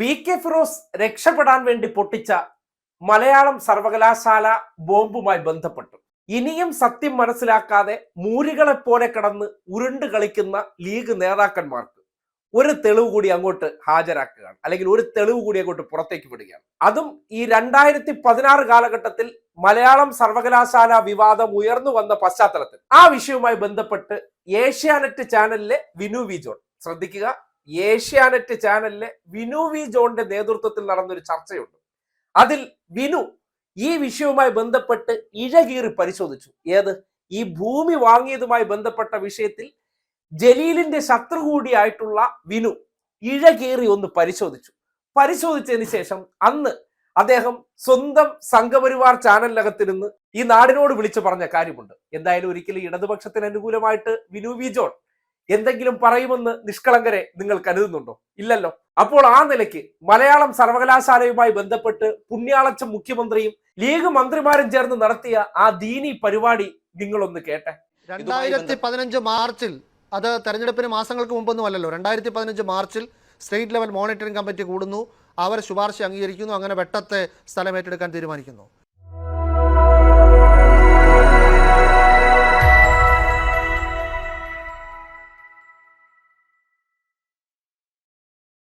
P K Firoz രക്ഷപ്പെടാൻ വേണ്ടി പൊട്ടിച്ച മലയാളം സർവകലാശാല ബോംബുമായി ബന്ധപ്പെട്ടു. ഇനിയും സത്യം മനസ്സിലാക്കാതെ മൂരികളെ പോലെ കിടന്ന് ഉരുണ്ട് കളിക്കുന്ന ലീഗ് നേതാക്കന്മാർക്ക് ഒരു തെളിവ് കൂടി അങ്ങോട്ട് ഹാജരാക്കുകയാണ്. അല്ലെങ്കിൽ ഒരു തെളിവ് കൂടി അങ്ങോട്ട് പുറത്തേക്ക് വിടുകയാണ്. അതും ഈ രണ്ടായിരത്തി പതിനാറ് കാലഘട്ടത്തിൽ മലയാളം സർവകലാശാല വിവാദം ഉയർന്നു വന്ന പശ്ചാത്തലത്തിൽ. ആ വിഷയവുമായി ബന്ധപ്പെട്ട് ഏഷ്യാനെറ്റ് ചാനലിലെ വിനു വി ജോൺ. ശ്രദ്ധിക്കുക. ഏഷ്യാനെറ്റ് ചാനലിലെ വിനു വി ജോണിന്റെ നേതൃത്വത്തിൽ നടന്നൊരു ചർച്ചയുണ്ട്. അതിൽ വിനു ഈ വിഷയവുമായി ബന്ധപ്പെട്ട് ഇഴകീറി പരിശോധിച്ചു. ഏത്? ഈ ഭൂമി വാങ്ങിയതുമായി ബന്ധപ്പെട്ട വിഷയത്തിൽ ജലീലിന്റെ ശത്രു കൂടിയായിട്ടുള്ള വിനു ഇഴകീറി ഒന്ന് പരിശോധിച്ചു. പരിശോധിച്ചതിന് ശേഷം അന്ന് അദ്ദേഹം സ്വന്തം സംഘപരിവാർ ചാനലിനകത്തിരുന്ന് ഈ നാടിനോട് വിളിച്ചു പറഞ്ഞ കാര്യമുണ്ട്. എന്തായാലും ഒരിക്കലും ഇടതുപക്ഷത്തിന് അനുകൂലമായിട്ട് വിനു വി ജോൺ എന്തെങ്കിലും പറയുമെന്ന് നിഷ്കളങ്കരെ നിങ്ങൾ കരുതുന്നുണ്ടോ? ഇല്ലല്ലോ. അപ്പോൾ ആ നിലയ്ക്ക് മലയാളം സർവകലാശാലയുമായി ബന്ധപ്പെട്ട് പുണ്യാളച്ച മുഖ്യമന്ത്രിയും ലീഗ് മന്ത്രിമാരും ചേർന്ന് നടത്തിയ ആ ദീനി പരിപാടി നിങ്ങളൊന്ന് കേട്ടെ. രണ്ടായിരത്തി പതിനഞ്ച് മാർച്ചിൽ അത് തെരഞ്ഞെടുപ്പിന് മാസങ്ങൾക്ക് മുമ്പൊന്നും അല്ലല്ലോ രണ്ടായിരത്തി പതിനഞ്ച് മാർച്ചിൽ സ്റ്റേറ്റ് ലെവൽ മോണിറ്ററിംഗ് കമ്മിറ്റി കൂടുന്നു അവർ ശുപാർശ അംഗീകരിക്കുന്നു അങ്ങനെ വെട്ടത്തെ സ്ഥലം ഏറ്റെടുക്കാൻ തീരുമാനിക്കുന്നു.